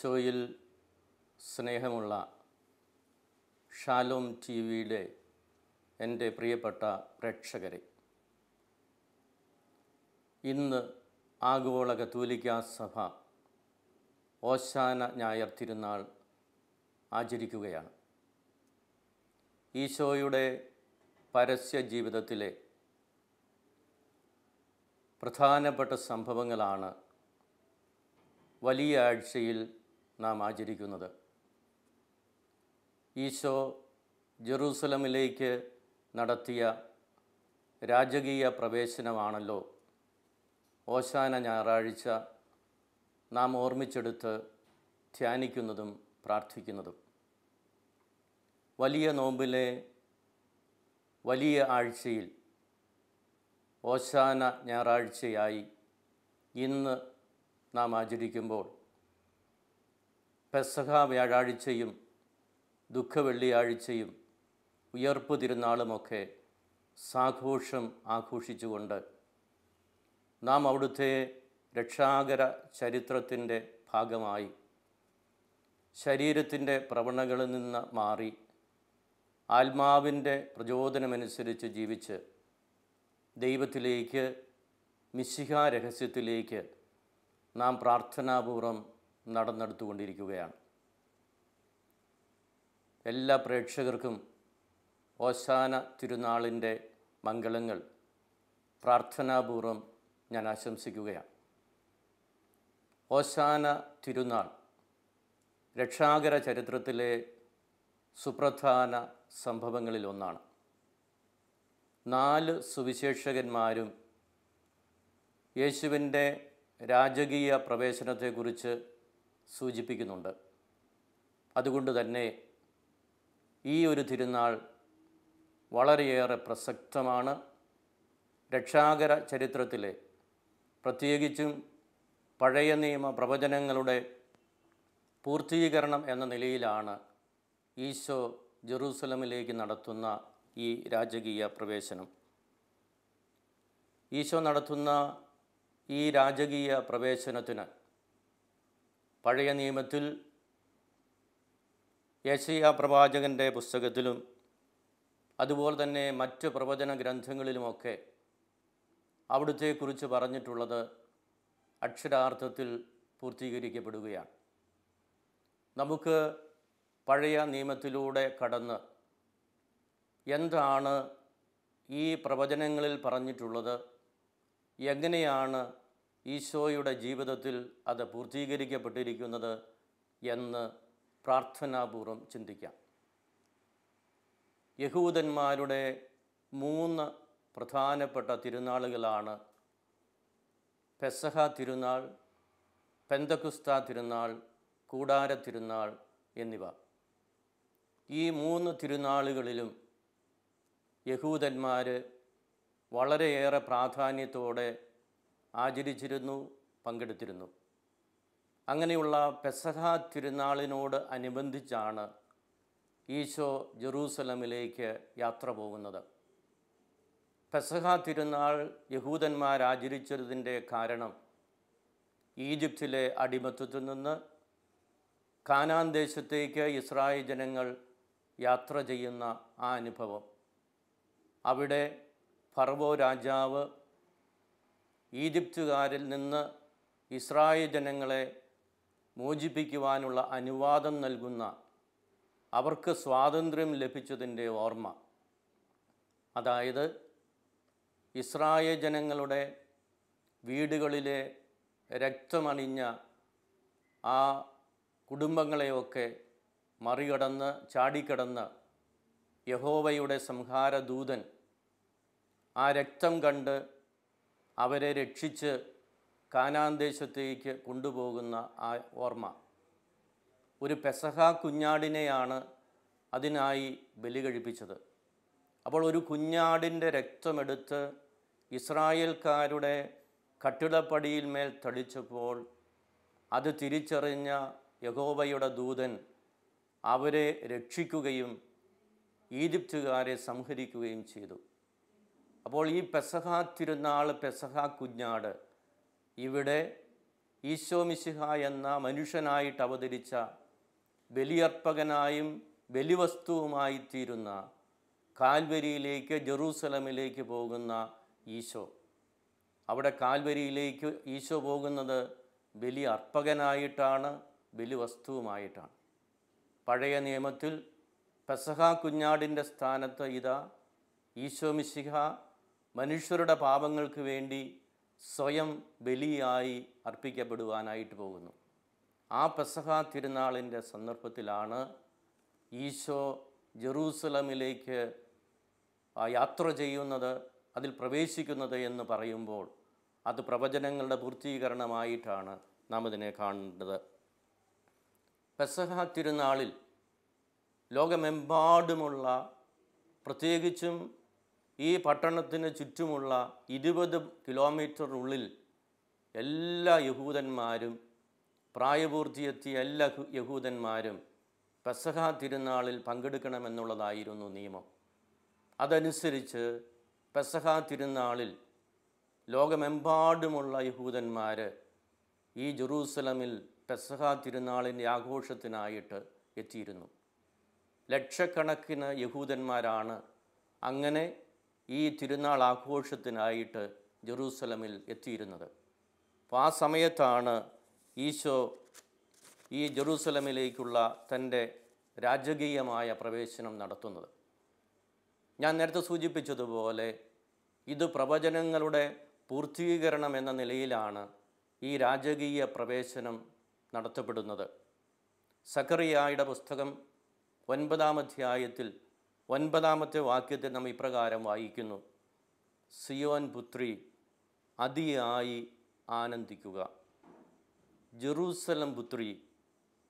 ഈശോയിൽ സ്നേഹമുള്ള Shalom T വിയുടെ എന്റെ പ്രിയപ്പെട്ട പ്രേക്ഷകരെ ഇന്ന് ആഗോള കത്തോലിക്ക സഭ ഓശാന ഞായർ തിരുനാൾ ആചരിക്കുകയാണ്. ഈശോയുടെ പരസ്യ ജീവിതത്തിലെ പ്രധാനപ്പെട്ട സംഭവങ്ങളാണ് വലിയ ആഴ്ചയിൽ നാം ആചരിക്കുന്നത്. ഈശോ ജെറൂസലമിലേക്ക് നടത്തിയ രാജകീയ പ്രവേശനമാണല്ലോ ഓശാന ഞായറാഴ്ച നാം ഓർമ്മിച്ചെടുത്ത് ധ്യാനിക്കുന്നതും പ്രാർത്ഥിക്കുന്നതും. വലിയ നോമ്പിലെ വലിയ ആഴ്ചയിൽ ഓശാന ഞായറാഴ്ചയായി ഇന്ന് നാം ആചരിക്കുമ്പോൾ പെസഹ വ്യാഴാഴ്ചയും ദുഃഖ വെള്ളിയാഴ്ചയും ഉയർപ്പ് തിരുനാളുമൊക്കെ സാഘോഷം ആഘോഷിച്ചുകൊണ്ട് നാം അവിടുത്തെ രക്ഷാകര ചരിത്രത്തിന്റെ ഭാഗമായി ശരീരത്തിന്റെ പ്രവണകളിൽ നിന്ന് മാറി ആത്മാവിന്റെ പ്രചോദനമനുസരിച്ച് ജീവിച്ച് ദൈവത്തിലേക്ക് മിശിഹ രഹസ്യത്തിലേക്ക് നാം പ്രാർത്ഥനാപൂർവം നടന്നെടുത്തുകൊണ്ടിരിക്കുകയാണ്. എല്ലാ പ്രേക്ഷകർക്കും ഓശാന തിരുനാളിന്റെ മംഗളങ്ങൾ പ്രാർത്ഥനാപൂർവം ഞാൻ ആശംസിക്കുകയാണ്. ഓശാന തിരുനാൾ രക്ഷാകര ചരിത്രത്തിലെ സുപ്രധാന സംഭവങ്ങളിലൊന്നാണ് നാല് സുവിശേഷകന്മാരും യേശുവിന്റെ രാജകീയ പ്രവേശനത്തെക്കുറിച്ച് സൂചിപ്പിക്കുന്നുണ്ട്. അതുകൊണ്ട് തന്നെ ഈ ഒരു തിരുനാൾ വളരെയേറെ പ്രസക്തമാണ്. രക്ഷാകര ചരിത്രത്തിലെ പ്രത്യേകിച്ചും പഴയ നിയമ പ്രവചനങ്ങളുടെ പൂർത്തീകരണം എന്ന നിലയിലാണ് ഈശോ ജെറൂസലമിലേക്ക് നടത്തുന്ന ഈ രാജകീയ പ്രവേശനം. ഈശോ നടത്തുന്ന ഈ രാജകീയ പ്രവേശനത്തിന് പഴയ നിയമത്തിൽ യേശയ്യ പ്രവാചകന്റെ പുസ്തകത്തിലും അതുപോലെ തന്നെ മറ്റ് പ്രവചന ഗ്രന്ഥങ്ങളിലുമൊക്കെ അവിടുത്തെക്കുറിച്ച് പറഞ്ഞിട്ടുള്ളത് അക്ഷരാർത്ഥത്തിൽ പൂർത്തീകരിക്കപ്പെടുകയാണ്. നമുക്ക് പഴയ നിയമത്തിലൂടെ കടന്ന് എന്താണ് ഈ പ്രവചനങ്ങളിൽ പറഞ്ഞിട്ടുള്ളത്? എങ്ങനെയാണ് ഈശോയുടെ ജീവിതത്തിൽ അത് പൂർത്തീകരിക്കപ്പെട്ടിരിക്കുന്നത് എന്ന് പ്രാർത്ഥനാപൂർവം ചിന്തിക്കാം. യഹൂദന്മാരുടെ മൂന്ന് പ്രധാനപ്പെട്ട തിരുനാളുകളാണ് പെസഹ തിരുനാൾ പെന്തക്കുസ്ത തിരുനാൾ കൂടാര തിരുനാൾ എന്നിവ. ഈ മൂന്ന് തിരുനാളുകളിലും യഹൂദന്മാർ വളരെയേറെ പ്രാധാന്യത്തോടെ ആചരിച്ചിരുന്നു പങ്കെടുത്തിരുന്നു. അങ്ങനെയുള്ള പെസഹ തിരുനാളിനോട് അനുബന്ധിച്ചാണ് ഈശോ ജെറൂസലമിലേക്ക് യാത്ര പോകുന്നത്. പെസഹ തിരുനാൾ യഹൂദന്മാർ ആചരിച്ചതിന്റെ കാരണം ഈജിപ്തിലെ അടിമത്തത്തിൽ നിന്ന് കാനാൻ ദേശത്തേക്ക് ഇസ്രായേൽ ജനങ്ങൾ യാത്ര ചെയ്യുന്ന ആ അനുഭവം. അവിടെ ഫർവോ രാജാവ് ഈജിപ്തുകാരിൽ നിന്ന് ഇസ്രായേൽ ജനങ്ങളെ മോചിപ്പിക്കുവാനുള്ള അനുവാദം നൽകുന്ന അവർക്ക് സ്വാതന്ത്ര്യം ലഭിച്ചതിന്റെ ഓർമ്മ. അതായത് ഇസ്രായേൽ ജനങ്ങളുടെ വീടുകളിലെ രക്തമണിഞ്ഞ ആ കുടുംബങ്ങളെയൊക്കെ മറികടന്ന് ചാടിക്കടന്ന് യഹോവയുടെ സംഹാരദൂതൻ ആ രക്തം കണ്ട് അവരെ രക്ഷിച്ച് കാനാൻ ദേശത്തേക്ക് കൊണ്ടുപോകുന്ന ആ ഓർമ്മ. ഒരു പെസഹ കുഞ്ഞാടിനെയാണ് അതിനായി ബലി കഴിപ്പിച്ചത്. അപ്പോൾ ഒരു കുഞ്ഞാടിന്റെ രക്തമെടുത്ത് ഇസ്രായേൽക്കാരുടെ കട്ടിടപ്പടിയിൽ മേൽ തളിച്ചപ്പോൾ അത് തിരിച്ചറിഞ്ഞ യഹോവയുടെ ദൂതൻ അവരെ രക്ഷിക്കുകയും ഈജിപ്തുകാരെ സംഹരിക്കുകയും ചെയ്തു. അപ്പോൾ ഈ പെസഹ തിരുനാൾ പെസഹ കുഞ്ഞാട് ഇവിടെ ഈശോ മിശിഹ എന്ന മനുഷ്യനായിട്ട് അവതരിച്ച ബലിയർപ്പകനായും ബലിവസ്തുവുമായി തീരുന്ന കാൽവരിയിലേക്ക് ജെറൂസലമിലേക്ക് പോകുന്ന ഈശോ. അവിടെ കാൽവരിയിലേക്ക് ഈശോ പോകുന്നത് ബലി അർപ്പകനായിട്ടാണ് ബലിവസ്തുവുമായിട്ടാണ്. പഴയ നിയമത്തിൽ പെസഹ കുഞ്ഞാടിന്റെ സ്ഥാനത്ത് ഇതാ ഈശോ മിശിഹ മനുഷ്യരുടെ പാപങ്ങൾക്ക് വേണ്ടി സ്വയം ബലിയായി അർപ്പിക്കപ്പെടുവാനായിട്ട് പോകുന്നു. ആ പെസഹ തിരുനാളിന്റെ സന്ദർഭത്തിലാണ് ഈശോ ജെറൂസലമിലേക്ക് യാത്ര ചെയ്യുന്നത് അതിൽ പ്രവേശിക്കുന്നത് എന്ന് പറയുമ്പോൾ അത് പ്രവചനങ്ങളുടെ പൂർത്തീകരണമായിട്ടാണ് നാം ഇതിനെ കാണേണ്ടത്. പെസഹ തിരുനാളിൽ ലോകമെമ്പാടുമുള്ള പ്രത്യേകിച്ചും ഈ പട്ടണത്തിന് ചുറ്റുമുള്ള ഇരുപത് ഉള്ളിൽ എല്ലാ യഹൂദന്മാരും പ്രായപൂർത്തിയെത്തിയ എല്ലാ യഹൂദന്മാരും പെസഹ തിരുനാളിൽ പങ്കെടുക്കണമെന്നുള്ളതായിരുന്നു നിയമം. അതനുസരിച്ച് പെസഹ തിരുനാളിൽ ലോകമെമ്പാടുമുള്ള യഹൂദന്മാർ ഈ ജെറൂസലമിൽ പെസഹ തിരുനാളിന്റെ ആഘോഷത്തിനായിട്ട് എത്തിയിരുന്നു. ലക്ഷക്കണക്കിന് യഹൂദന്മാരാണ് അങ്ങനെ ഈ തിരുനാൾ ആഘോഷത്തിനായിട്ട് ജെറൂസലമിൽ എത്തിയിരുന്നത്. അപ്പോൾ ആ സമയത്താണ് ഈശോ ഈ ജെറൂസലമിലേക്കുള്ള തന്റെ രാജകീയമായ പ്രവേശനം നടത്തുന്നത്. ഞാൻ നേരത്തെ സൂചിപ്പിച്ചതുപോലെ ഇത് പ്രവചനങ്ങളുടെ പൂർത്തീകരണം എന്ന നിലയിലാണ് ഈ രാജകീയ പ്രവേശനം നടത്തപ്പെടുന്നത്. സക്കറിയായുടെ പുസ്തകം ഒൻപതാം അധ്യായത്തിൽ ഒൻപതാമത്തെ വാക്യത്തെ നാം ഇപ്രകാരം വായിക്കുന്നു. സിയോൻ പുത്രി അതിയായി ആനന്ദിക്കുക. ജെറൂസലം പുത്രി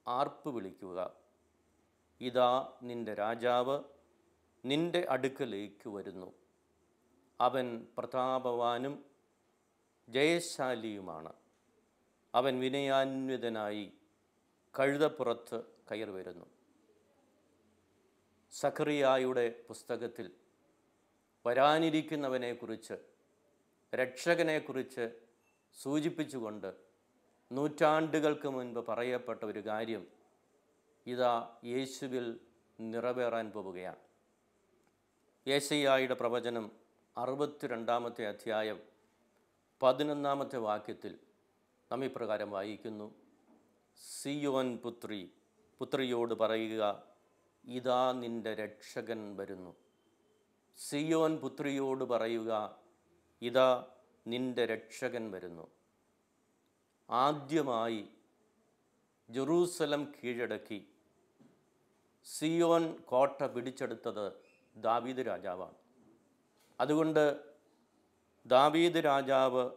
ആർപ്പ് വിളിക്കുക. ഇതാ നിന്റെ രാജാവ് നിന്റെ അടുക്കലേക്ക് വരുന്നു. അവൻ പ്രതാപവാനും ജയശാലിയുമാണ്. അവൻ വിനയാന്വിതനായി കഴുതപ്പുറത്ത് കയറി വരുന്നു. സഖറിയായുടെ പുസ്തകത്തിൽ വരാനിരിക്കുന്നവനെക്കുറിച്ച് രക്ഷകനെക്കുറിച്ച് സൂചിപ്പിച്ചുകൊണ്ട് നൂറ്റാണ്ടുകൾക്ക് മുൻപ് പറയപ്പെട്ട ഒരു കാര്യം ഇതാ യേശുവിൽ നിറവേറാൻ പോവുകയാണ്. യേശയ്യായുടെ പ്രവചനം അറുപത്തിരണ്ടാമത്തെ അധ്യായം പതിനൊന്നാമത്തെ വാക്യത്തിൽ നാം ഇപ്രകാരം വായിക്കുന്നു. സിയോൻ പുത്രി പുത്രിയോട് പറയുക ഇതാ നിന്റെ രക്ഷകൻ വരുന്നു. സിയോൻ പുത്രിയോട് പറയുക ഇതാ നിന്റെ രക്ഷകൻ വരുന്നു. ആദ്യമായി ജെറൂസലം കീഴടക്കി. സിയോൻ കോട്ട പിടിച്ചെടുത്തത് ദാവീദ് രാജാവാണ്. അതുകൊണ്ട് ദാവീദ് രാജാവ്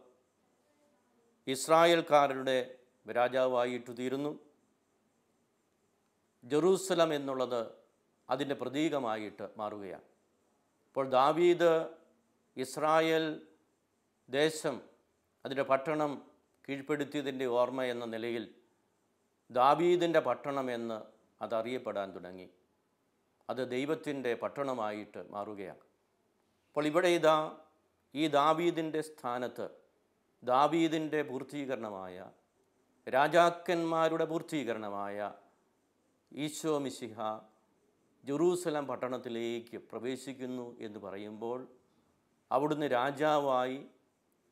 ഇസ്രായേൽക്കാരുടെ രാജാവായിട്ടു തീരുന്നു. ജെറൂസലം എന്നുള്ളത് അതിന്റെ പ്രതീകമായിട്ട് മാറുകയാണ്. ഇപ്പോൾ ദാവീദ് ഇസ്രായേൽ ദേശം അതിന്റെ പട്ടണം കീഴ്പ്പെടുത്തിയതിന്റെ ഓർമ്മ എന്ന നിലയിൽ ദാവീദിന്റെ പട്ടണം എന്ന് അതറിയപ്പെടാൻ തുടങ്ങി. അത് ദൈവത്തിന്റെ പട്ടണമായിട്ട് മാറുകയാണ്. അപ്പോൾ ഇവിടെ ഇതാ ഈ ദാവീദിന്റെ സ്ഥാനത്ത് ദാവീദിന്റെ പൂർത്തീകരണമായ രാജാക്കന്മാരുടെ പൂർത്തീകരണമായ ഈശോ മിശിഹ ജെറൂസലം പട്ടണത്തിലേക്ക് പ്രവേശിക്കുന്നു എന്ന് പറയുമ്പോൾ അവിടുന്ന് രാജാവായി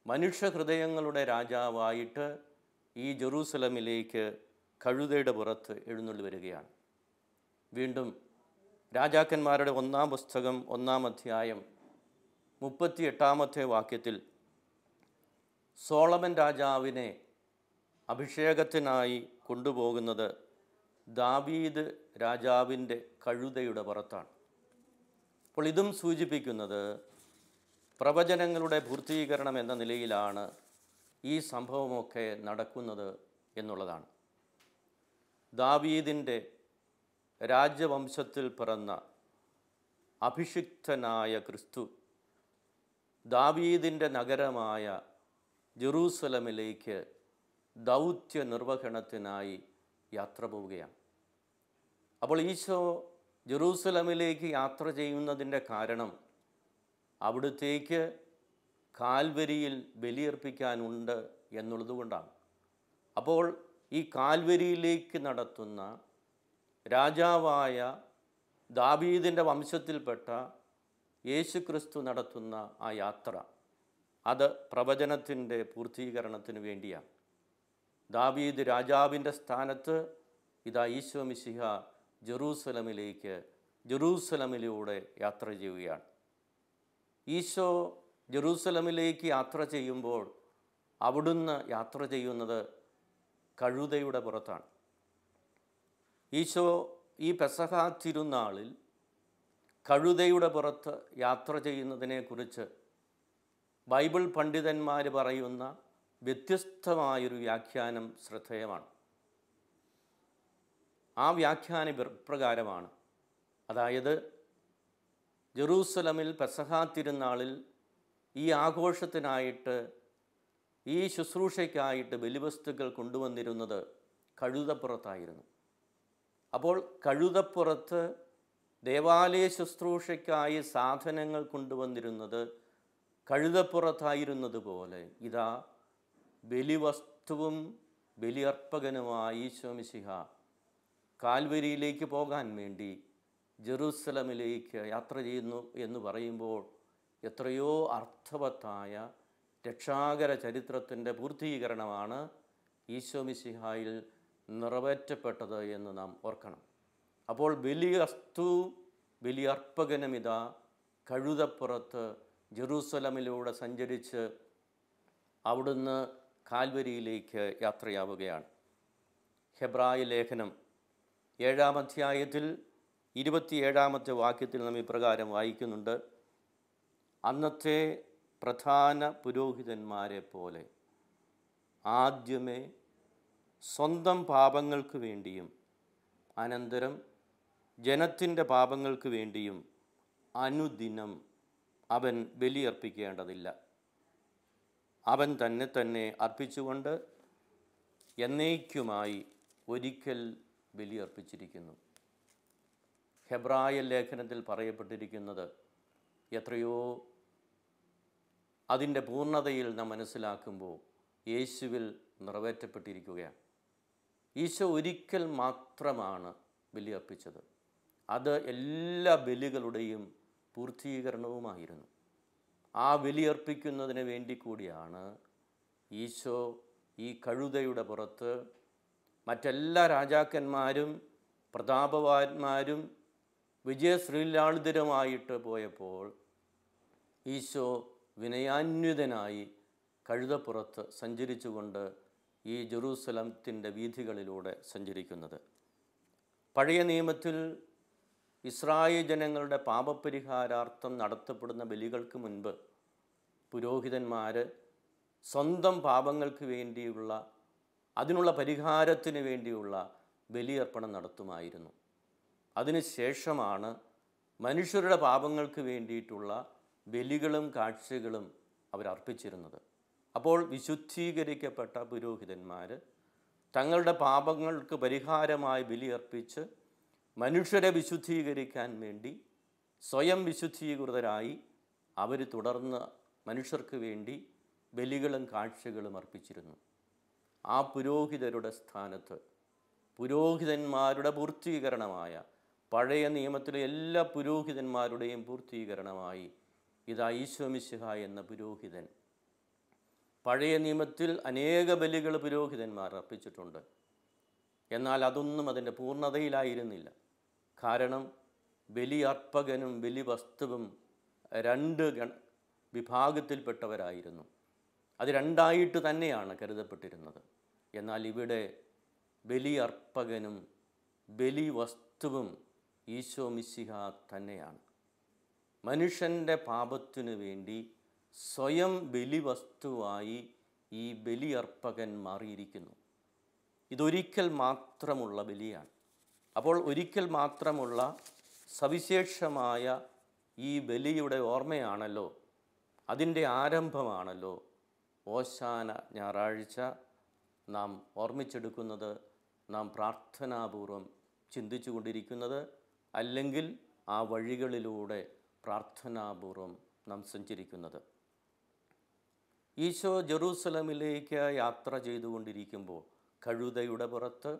മനുഷ്യഹൃദയങ്ങളുടെ രാജാവായിട്ട് ഈ ജെറൂസലമിലേക്ക് കഴുതയുടെ പുറത്ത് എഴുന്നള്ളി വരികയാണ്. വീണ്ടും രാജാക്കന്മാരുടെ ഒന്നാം പുസ്തകം ഒന്നാം അധ്യായം മുപ്പത്തി എട്ടാമത്തെ വാക്യത്തിൽ സോളമൻ രാജാവിനെ അഭിഷേകത്തിനായി കൊണ്ടുപോകുന്നത് ദാവീദ് രാജാവിന്റെ കഴുതയുടെ പുറത്താണ്. അപ്പോൾ ഇതും സൂചിപ്പിക്കുന്നത് പ്രവചനങ്ങളുടെ പൂർത്തീകരണം എന്ന നിലയിലാണ് ഈ സംഭവമൊക്കെ നടക്കുന്നത് എന്നുള്ളതാണ്. ദാവീദിന്റെ രാജവംശത്തിൽ പിറന്ന അഭിഷിക്തനായ ക്രിസ്തു ദാവീദിന്റെ നഗരമായ ജെറൂസലമിലേക്ക് ദൗത്യ നിർവഹണത്തിനായി യാത്ര പോവുകയാണ്. അപ്പോൾ ഈശോ ജെറൂസലമിലേക്ക് യാത്ര ചെയ്യുന്നതിന്റെ കാരണം അവിടുത്തേക്ക് കാൽവരിയിൽ ബലിയർപ്പിക്കാനുണ്ട് എന്നുള്ളതുകൊണ്ടാണ് അപ്പോൾ ഈ കാൽവരിയിലേക്ക് നടത്തുന്ന രാജാവായ ദാബീദിന്റെ വംശത്തിൽപ്പെട്ട യേശുക്രിസ്തു നടത്തുന്ന ആ യാത്ര അത് പ്രവചനത്തിന്റെ പൂർത്തീകരണത്തിന് വേണ്ടിയാണ്. ദാവീദ് രാജാവിന്റെ സ്ഥാനത്ത് ഇതാ ഈശോ മിശിഹ ജെറൂസലമിലേക്ക് ജെറൂസലമിലൂടെ യാത്ര ചെയ്യുകയാണ്. ഈശോ ജെറൂസലമിലേക്ക് യാത്ര ചെയ്യുമ്പോൾ അവിടുന്ന് യാത്ര ചെയ്യുന്നത് കഴുതയുടെ പുറത്താണ്. ഈശോ ഈ പെസഹ തിരുനാളിൽ കഴുതയുടെ പുറത്ത് യാത്ര ചെയ്യുന്നതിനെക്കുറിച്ച് ബൈബിൾ പണ്ഡിതന്മാർ പറയുന്ന വ്യത്യസ്തമായൊരു വ്യാഖ്യാനം ശ്രദ്ധേയമാണ്. ആ വ്യാഖ്യാന പ്രകാരമാണ്. അതായത് ജെറൂസലമിൽ പെസഹാ തിരുനാളിൽ ഈ ആഘോഷത്തിനായിട്ട് ഈ ശുശ്രൂഷയ്ക്കായിട്ട് ബലിവസ്തുക്കൾ കൊണ്ടുവന്നിരുന്നത് കഴുതപ്പുറത്തായിരുന്നു. അപ്പോൾ കഴുതപ്പുറത്ത് ദേവാലയ ശുശ്രൂഷയ്ക്കായി സാധനങ്ങൾ കൊണ്ടുവന്നിരുന്നത് കഴുതപ്പുറത്തായിരുന്നത് പോലെ ഇതാ ബലിവസ്തുവും ബലിയർപ്പകനുമായ ഈശോമിശിഹ കാൽവരിയിലേക്ക് പോകാൻ വേണ്ടി ജെറൂസലമിലേക്ക് യാത്ര ചെയ്യുന്നു എന്ന് പറയുമ്പോൾ എത്രയോ അർത്ഥവത്തായ രക്ഷാകര ചരിത്രത്തിന്റെ പൂർത്തീകരണമാണ് ഈശോമിശിഹായിൽ നിറവേറ്റപ്പെട്ടത് എന്ന് നാം ഓർക്കണം. അപ്പോൾ ബലിയസ്തു ബലിയർപ്പകനമിത കഴുതപ്പുറത്ത് ജെറൂസലമിലൂടെ സഞ്ചരിച്ച് അവിടുന്ന് കാൽവരിയിലേക്ക് യാത്രയാവുകയാണ്. ഹെബ്രായ ലേഖനം ഏഴാം അധ്യായത്തിൽ ഇരുപത്തിയേഴാമത്തെ വാക്യത്തിൽ നാം ഇപ്രകാരം വായിക്കുന്നുണ്ട്. അന്നത്തെ പ്രധാന പുരോഹിതന്മാരെ പോലെ ആദ്യമേ സ്വന്തം പാപങ്ങൾക്ക് വേണ്ടിയും അനന്തരം ജനത്തിന്റെ പാപങ്ങൾക്ക് വേണ്ടിയും അനുദിനം അവൻ ബലിയർപ്പിക്കേണ്ടതില്ല. അവൻ തന്നെ തന്നെ അർപ്പിച്ചുകൊണ്ട് എന്നേക്കുമായി ഒരിക്കൽ ബലിയർപ്പിച്ചിരിക്കുന്നു. ഹെബ്രായ ലേഖനത്തിൽ പറയപ്പെട്ടിരിക്കുന്നത് എത്രയോ അതിന്റെ പൂർണതയിൽ നാം മനസ്സിലാക്കുമ്പോൾ യേശുവിൽ നിറവേറ്റപ്പെട്ടിരിക്കുകയാണ്. ഈശോ ഒരിക്കൽ മാത്രമാണ് ബലിയർപ്പിച്ചത്. അത് എല്ലാ ബലികളുടെയും പൂർത്തീകരണവുമായിരുന്നു. ആ ബലിയർപ്പിക്കുന്നതിന് വേണ്ടി കൂടിയാണ് ഈശോ ഈ കഴുതയുടെ പുറത്ത് മറ്റെല്ലാ രാജാക്കന്മാരും പ്രതാപവാന്മാരും വിജയശ്രീലാളിതരമായിട്ട് പോയപ്പോൾ ഈശോ വിനയാന്വിതനായി കഴുതപ്പുറത്ത് സഞ്ചരിച്ചുകൊണ്ട് ഈ ജെറൂസലത്തിന്റെ വീഥികളിലൂടെ സഞ്ചരിക്കുന്നത്. പഴയ നിയമത്തിൽ ഇസ്രായേൽ ജനങ്ങളുടെ പാപപരിഹാരാർത്ഥം നടത്തപ്പെടുന്ന ബലികൾക്ക് മുൻപ് പുരോഹിതന്മാർ സ്വന്തം പാപങ്ങൾക്ക് വേണ്ടിയുള്ള അതിനുള്ള പരിഹാരത്തിന് വേണ്ടിയുള്ള ബലിയർപ്പണം നടത്തുമായിരുന്നു. അതിനുശേഷമാണ് മനുഷ്യരുടെ പാപങ്ങൾക്ക് വേണ്ടിയിട്ടുള്ള ബലികളും കാഴ്ചകളും അവരർപ്പിച്ചിരുന്നത് അപ്പോൾ വിശുദ്ധീകരിക്കപ്പെട്ട പുരോഹിതന്മാർ തങ്ങളുടെ പാപങ്ങൾക്ക് പരിഹാരമായി ബലിയർപ്പിച്ച് മനുഷ്യരെ വിശുദ്ധീകരിക്കാൻ വേണ്ടി സ്വയം വിശുദ്ധീകൃതരായി അവർ തുടർന്ന് മനുഷ്യർക്ക് വേണ്ടി ബലികളും കാഴ്ചകളും അർപ്പിച്ചിരുന്നു. ആ പുരോഹിതരുടെ സ്ഥാനത്ത് പുരോഹിതന്മാരുടെ പൂർത്തീകരണമായ പഴയ നിയമത്തിലെ എല്ലാ പുരോഹിതന്മാരുടെയും പൂർത്തീകരണമായി ഇതാ ഈശോമിശിഹ എന്ന പുരോഹിതൻ പഴയ നിയമത്തിൽ അനേക ബലികൾ പുരോഹിതന്മാർ അർപ്പിച്ചിട്ടുണ്ട്. എന്നാൽ അതൊന്നും അതിന്റെ പൂർണതയിലായിരുന്നില്ല. കാരണം ബലിയർപ്പകനും ബലിവസ്തുവും രണ്ട് ഗണ വിഭാഗത്തിൽപ്പെട്ടവരായിരുന്നു. അത് രണ്ടായിട്ട് തന്നെയാണ് കരുതപ്പെട്ടിരുന്നത്. എന്നാൽ ഇവിടെ ബലിയർപ്പകനും ബലിവസ്തുവും ഈശോ മിശിഹ തന്നെയാണ്. മനുഷ്യന്റെ പാപത്തിനു വേണ്ടി സ്വയം ബലിവസ്തുവായി ഈ ബലിയർപ്പകൻ മാറിയിരിക്കുന്നു. ഇതൊരിക്കൽ മാത്രമുള്ള ബലിയാണ്. അപ്പോൾ ഒരിക്കൽ മാത്രമുള്ള സവിശേഷമായ ഈ ബലിയുടെ ഓർമ്മയാണല്ലോ. അതിന്റെ ആരംഭമാണല്ലോ ഓശാന ഞായറാഴ്ച നാം ഓർമ്മിച്ചെടുക്കുന്നത് നാം പ്രാർത്ഥനാപൂർവം ചിന്തിച്ചു കൊണ്ടിരിക്കുന്നത് അല്ലെങ്കിൽ ആ വഴികളിലൂടെ പ്രാർത്ഥനാപൂർവം നാം സഞ്ചരിക്കുന്നത്. ഈശോ ജെറൂസലമിലേക്ക് യാത്ര ചെയ്തുകൊണ്ടിരിക്കുമ്പോൾ കഴുതയുടെ പുറത്ത്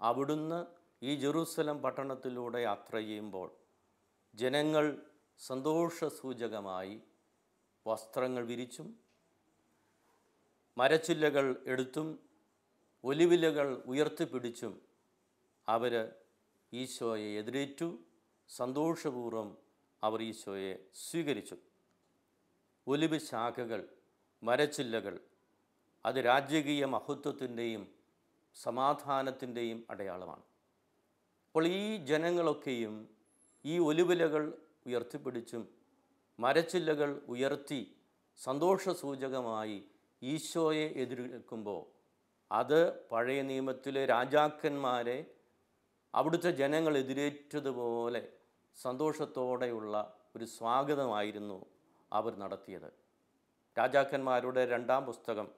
അവിടുന്ന് ഈ ജെറൂസലം പട്ടണത്തിലൂടെ യാത്ര ചെയ്യുമ്പോൾ ജനങ്ങൾ സന്തോഷസൂചകമായി വസ്ത്രങ്ങൾ വിരിച്ചും മരച്ചില്ലകൾ എടുത്തും ഒലിവിലകൾ ഉയർത്തിപ്പിടിച്ചും അവർ ഈശോയെ എതിരേറ്റു സന്തോഷപൂർവം അവർ ഈശോയെ സ്വീകരിച്ചു. ഒലിവ് ശാഖകൾ മരച്ചില്ലകൾ അത് രാജകീയ മഹത്വത്തിന്റെയും സമാധാനത്തിന്റെയും അടയാളമാണ്. അപ്പോൾ ഈ ജനങ്ങളൊക്കെയും ഈ ഒലിവിലകൾ ഉയർത്തിപ്പിടിച്ചും മരച്ചില്ലകൾ ഉയർത്തി സന്തോഷസൂചകമായി ഈശോയെ എതിരേൽക്കുമ്പോൾ അത് പഴയ നിയമത്തിലെ രാജാക്കന്മാരെ അവിടുത്തെ ജനങ്ങൾ എതിരേറ്റതുപോലെ സന്തോഷത്തോടെയുള്ള ഒരു സ്വാഗതമായിരുന്നു അവർ നടത്തിയത്. രാജാക്കന്മാരുടെ രണ്ടാം പുസ്തകം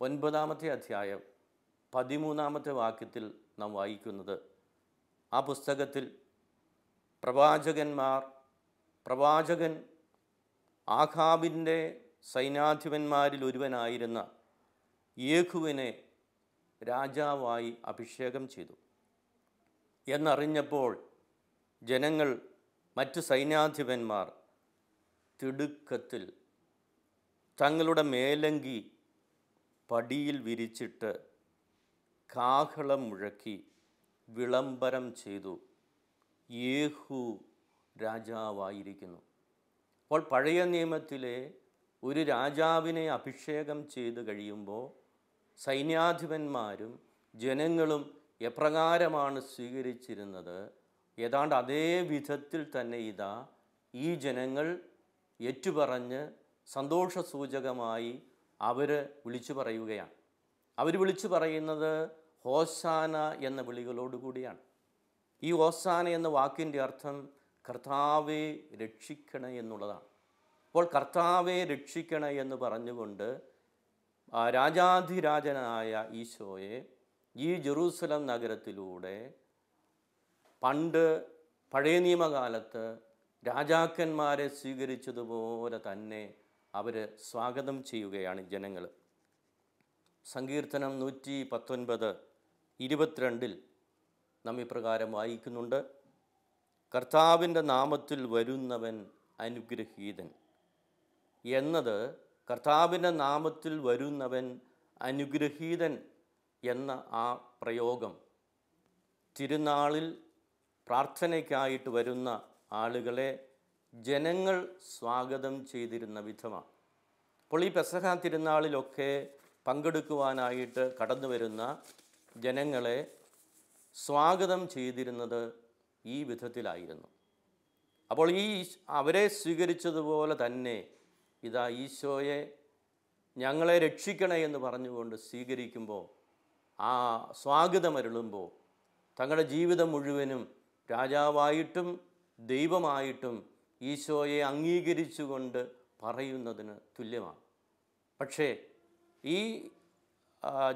ഒൻപതാമത്തെ അധ്യായം പതിമൂന്നാമത്തെ വാക്യത്തിൽ നാം വായിക്കുന്നത് ആ പുസ്തകത്തിൽ പ്രവാചകന്മാർ പ്രവാചകൻ ആഖാബിന്റെ സൈനാധിപന്മാരിൽ ഒരുവനായിരുന്ന യേഹുവിനെ രാജാവായി അഭിഷേകം ചെയ്തു. എന്നറിഞ്ഞപ്പോൾ ജനങ്ങൾ മറ്റ് സൈന്യാധിപന്മാർ തിടുക്കത്തിൽ തങ്ങളുടെ മേലങ്കി പടിയിൽ വിരിച്ചിട്ട് കാഹളം മുഴക്കി വിളംബരം ചെയ്തു. യേഹു രാജാവായിരിക്കുന്നു. അപ്പോൾ പഴയ നിയമത്തിലെ ഒരു രാജാവിനെ അഭിഷേകം ചെയ്ത് കഴിയുമ്പോൾ സൈന്യാധിപന്മാരും ജനങ്ങളും എപ്രകാരമാണ് സ്വീകരിച്ചിരുന്നത്? ഏതാണ്ട് അതേ വിധത്തിൽ തന്നെ ഇതാ ഈ ജനങ്ങൾ ഏറ്റുപറഞ്ഞ് സന്തോഷസൂചകമായി അവർ വിളിച്ചു പറയുകയാണ്. അവർ വിളിച്ചു പറയുന്നത് ഹോസാന എന്ന വിളികളോടുകൂടിയാണ്. ഈ ഓസാന എന്ന വാക്കിന്റെ അർത്ഥം കർത്താവെ രക്ഷിക്കണേ എന്നുള്ളതാണ്. അപ്പോൾ കർത്താവെ രക്ഷിക്കണേ എന്ന് പറഞ്ഞുകൊണ്ട് രാജാധിരാജനായ ഈശോയെ ഈ ജെറൂസലം നഗരത്തിലൂടെ പണ്ട് പഴയ നിയമകാലത്ത് രാജാക്കന്മാരെ സ്വീകരിച്ചതുപോലെ തന്നെ അവർ സ്വാഗതം ചെയ്യുകയാണ് ജനങ്ങൾ സങ്കീർത്തനം നൂറ്റി പത്തൊൻപത് ഇരുപത്തിരണ്ടിൽ നാം ഇപ്രകാരം വായിക്കുന്നുണ്ട്. കർത്താവിന്റെ നാമത്തിൽ വരുന്നവൻ അനുഗ്രഹീതൻ എന്നത് കർത്താവിന്റെ നാമത്തിൽ വരുന്നവൻ അനുഗ്രഹീതൻ എന്ന ആ പ്രയോഗം തിരുനാളിൽ പ്രാർത്ഥനയ്ക്കായിട്ട് വരുന്ന ആളുകളെ ജനങ്ങൾ സ്വാഗതം ചെയ്തിരുന്ന വിധമാണ്. അപ്പോൾ ഈ പെസഹ തിരുനാളിലൊക്കെ പങ്കെടുക്കുവാനായിട്ട് കടന്നു വരുന്ന ജനങ്ങളെ സ്വാഗതം ചെയ്തിരുന്നത് ഈ വിധത്തിലായിരുന്നു. അപ്പോൾ ഈ അവരെ സ്വീകരിച്ചതുപോലെ തന്നെ ഇതാ ഈശോയെ ഞങ്ങളെ രക്ഷിക്കണേ എന്ന് പറഞ്ഞുകൊണ്ട് സ്വീകരിക്കുമ്പോൾ ആ സ്വാഗതമരുളുമ്പോൾ തങ്ങളുടെ ജീവിതം മുഴുവനും രാജാവായിട്ടും ദൈവമായിട്ടും ഈശോയെ അംഗീകരിച്ചുകൊണ്ട് പറയുന്നതിന് തുല്യമാണ്. പക്ഷേ ഈ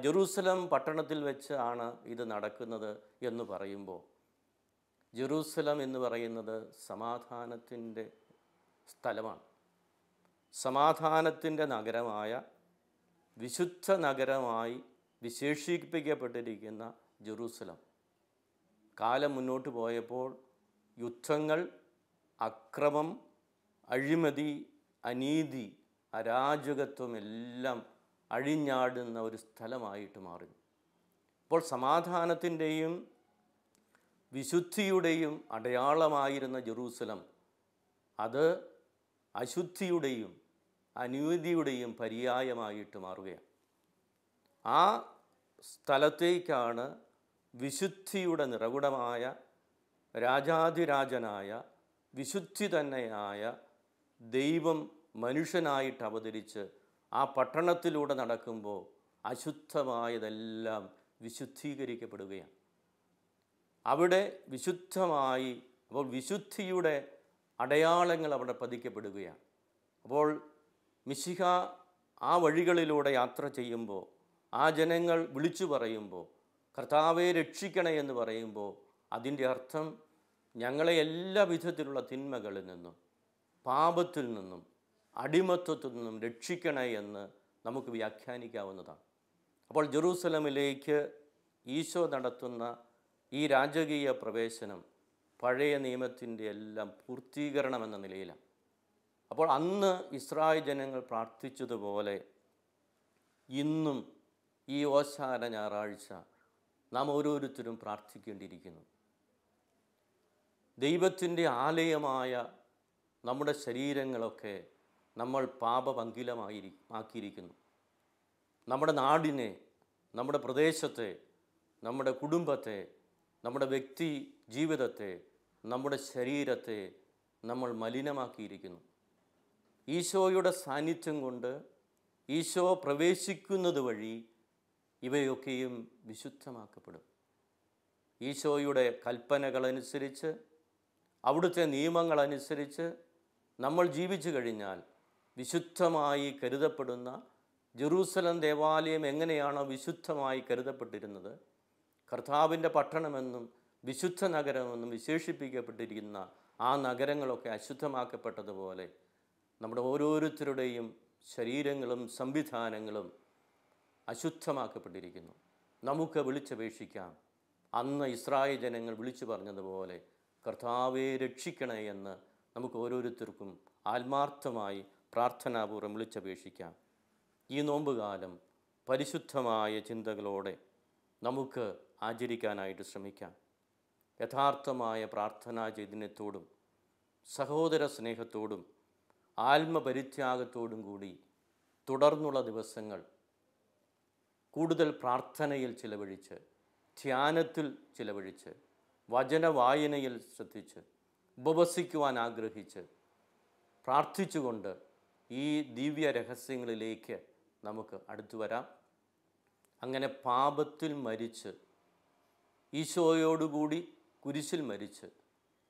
ജെറൂസലം പട്ടണത്തിൽ വെച്ചാണ് ഇത് നടക്കുന്നത് എന്ന് പറയുമ്പോൾ ജെറൂസലം എന്ന് പറയുന്നത് സമാധാനത്തിന്റെ സ്ഥലമാണ്. സമാധാനത്തിന്റെ നഗരമായ വിശുദ്ധ നഗരമായി വിശേഷിപ്പിക്കപ്പെട്ടിരിക്കുന്ന ജെറൂസലം. കാലം മുന്നോട്ട് പോയപ്പോൾ യുദ്ധങ്ങൾ അക്രമം അഴിമതി അനീതി അരാജകത്വം എല്ലാം അഴിഞ്ഞാടുന്ന ഒരു സ്ഥലമായിട്ട് മാറി. അപ്പോൾ സമാധാനത്തിന്റെയും വിശുദ്ധിയുടെയും അടയാളമായിരുന്ന ജെറൂസലം അത് അശുദ്ധിയുടെയും അനീതിയുടെയും പര്യായമായിട്ട് മാറുകയാണ്. ആ സ്ഥലത്തേക്കാണ് വിശുദ്ധിയുടെ നിറകുടമായ രാജാതിരാജനായ വിശുദ്ധി തന്നെയായ ദൈവം മനുഷ്യനായിട്ട് അവതരിച്ച് ആ പട്ടണത്തിലൂടെ നടക്കുമ്പോൾ അശുദ്ധമായതെല്ലാം വിശുദ്ധീകരിക്കപ്പെടുകയാണ്. അവിടെ വിശുദ്ധമായി അപ്പോൾ വിശുദ്ധിയുടെ അടയാളങ്ങൾ അവിടെ പതിക്കപ്പെടുകയാണ്. അപ്പോൾ മിശിഹ ആ വഴികളിലൂടെ യാത്ര ചെയ്യുമ്പോൾ ആ ജനങ്ങൾ വിളിച്ചു പറയുമ്പോൾ കർത്താവെ രക്ഷിക്കണേ എന്ന് പറയുമ്പോൾ അതിന്റെ അർത്ഥം ഞങ്ങളെ എല്ലാ വിധത്തിലുള്ള തിന്മകളിൽ നിന്നും പാപത്തിൽ നിന്നും അടിമത്വത്തിൽ നിന്നും രക്ഷിക്കണേ എന്ന് നമുക്ക് വ്യാഖ്യാനിക്കാവുന്നതാണ്. അപ്പോൾ ജെറൂസലമിലേക്ക് ഈശോ നടത്തുന്ന ഈ രാജകീയ പ്രവേശനം പഴയ നിയമത്തിന്റെ എല്ലാം പൂർത്തീകരണം എന്ന നിലയിലാണ്. അപ്പോൾ അന്ന് ഇസ്രായേൽ ജനങ്ങൾ പ്രാർത്ഥിച്ചതുപോലെ ഇന്നും ഈ ഓശാന ഞായറാഴ്ച നാം ഓരോരുത്തരും പ്രാർത്ഥിക്കേണ്ടിയിരിക്കുന്നു. ദൈവത്തിന്റെ ആലയമായ നമ്മുടെ ശരീരങ്ങളൊക്കെ നമ്മൾ പാപപങ്കിലമായി ആക്കിയിരിക്കുന്നു. നമ്മുടെ നാടിനെ നമ്മുടെ പ്രദേശത്തെ നമ്മുടെ കുടുംബത്തെ നമ്മുടെ വ്യക്തി ജീവിതത്തെ നമ്മുടെ ശരീരത്തെ നമ്മൾ മലിനമാക്കിയിരിക്കുന്നു. ഈശോയുടെ സാന്നിധ്യം കൊണ്ട് ഈശോ പ്രവേശിക്കുന്നത് വഴി ഇവയൊക്കെയും വിശുദ്ധമാക്കപ്പെടും. ഈശോയുടെ കൽപ്പനകളനുസരിച്ച് അവിടുത്തെ നിയമങ്ങളനുസരിച്ച് നമ്മൾ ജീവിച്ചു കഴിഞ്ഞാൽ വിശുദ്ധമായി കരുതപ്പെടുന്ന ജെറൂസലം ദേവാലയം എങ്ങനെയാണോ വിശുദ്ധമായി കരുതപ്പെട്ടിരുന്നത് കർത്താവിന്റെ പട്ടണമെന്നും വിശുദ്ധ നഗരമെന്നും വിശേഷിപ്പിക്കപ്പെട്ടിരിക്കുന്ന ആ നഗരങ്ങളൊക്കെ അശുദ്ധമാക്കപ്പെട്ടതുപോലെ നമ്മുടെ ഓരോരുത്തരുടെയും ശരീരങ്ങളും സംവിധാനങ്ങളും അശുദ്ധമാക്കപ്പെട്ടിരിക്കുന്നു. നമുക്ക് വിളിച്ചപേക്ഷിക്കാം. അന്ന് ഇസ്രായേൽ ജനങ്ങൾ വിളിച്ചു പറഞ്ഞതുപോലെ കർത്താവെ രക്ഷിക്കണേ എന്ന് നമുക്ക് ഓരോരുത്തർക്കും ആത്മാർത്ഥമായി പ്രാർത്ഥനാപൂർവം വിളിച്ചപേക്ഷിക്കാം. ഈ നോമ്പുകാലം പരിശുദ്ധമായ ചിന്തകളോടെ നമുക്ക് ആചരിക്കാനായിട്ട് ശ്രമിക്കാം. യഥാർത്ഥമായ പ്രാർത്ഥനാ ചൈതന്യത്തോടും സഹോദര സ്നേഹത്തോടും ആത്മപരിത്യാഗത്തോടും കൂടി തുടർന്നുള്ള ദിവസങ്ങൾ കൂടുതൽ പ്രാർത്ഥനയിൽ ചിലവഴിച്ച് ധ്യാനത്തിൽ ചിലവഴിച്ച് വചനവായനയിൽ ശ്രദ്ധിച്ച് ഉപവസിക്കുവാൻ ആഗ്രഹിച്ച് പ്രാർത്ഥിച്ചുകൊണ്ട് ഈ ദിവ്യ രഹസ്യങ്ങളിലേക്ക് നമുക്ക് അടുത്തു വരാം. അങ്ങനെ പാപത്തിൽ മരിച്ച് ഈശോയോടുകൂടി കുരിശിൽ മരിച്ച്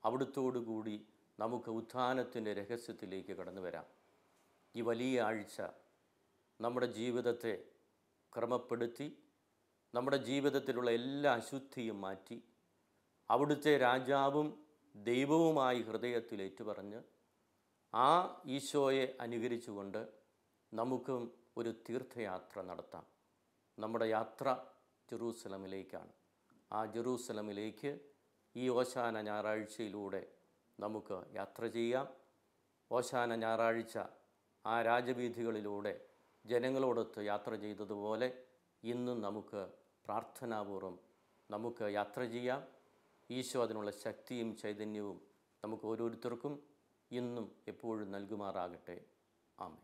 അവിടുത്തോടുകൂടി നമുക്ക് ഉത്ഥാനത്തിന്റെ രഹസ്യത്തിലേക്ക് കടന്നു വരാം. ഈ വലിയ ആഴ്ച നമ്മുടെ ജീവിതത്തെ ക്രമപ്പെടുത്തി നമ്മുടെ ജീവിതത്തിലുള്ള എല്ലാ അശുദ്ധിയും മാറ്റി അവിടുത്തെ രാജാവും ദൈവവുമായി ഹൃദയത്തിൽ ഏറ്റുപറഞ്ഞ് ആ ഈശോയെ അനുകരിച്ചുകൊണ്ട് നമുക്കും ഒരു തീർത്ഥയാത്ര നടത്താം. നമ്മുടെ യാത്ര ജെറൂസലമിലേക്കാണ്. ആ ജെറൂസലമിലേക്ക് ഈ ഓശാന ഞായറാഴ്ചയിലൂടെ നമുക്ക് യാത്ര ചെയ്യാം. ഓശാന ഞായറാഴ്ച ആ രാജവീഥികളിലൂടെ ജനങ്ങളോടൊത്ത് യാത്ര ചെയ്തതുപോലെ ഇന്നും നമുക്ക് പ്രാർത്ഥനാപൂർവം നമുക്ക് യാത്ര ചെയ്യാം. ഈശോ അതിനുള്ള ശക്തിയും ചൈതന്യവും നമുക്ക് ഓരോരുത്തർക്കും ഇന്നും എപ്പോഴും നൽകുമാറാകട്ടെ. ആമേ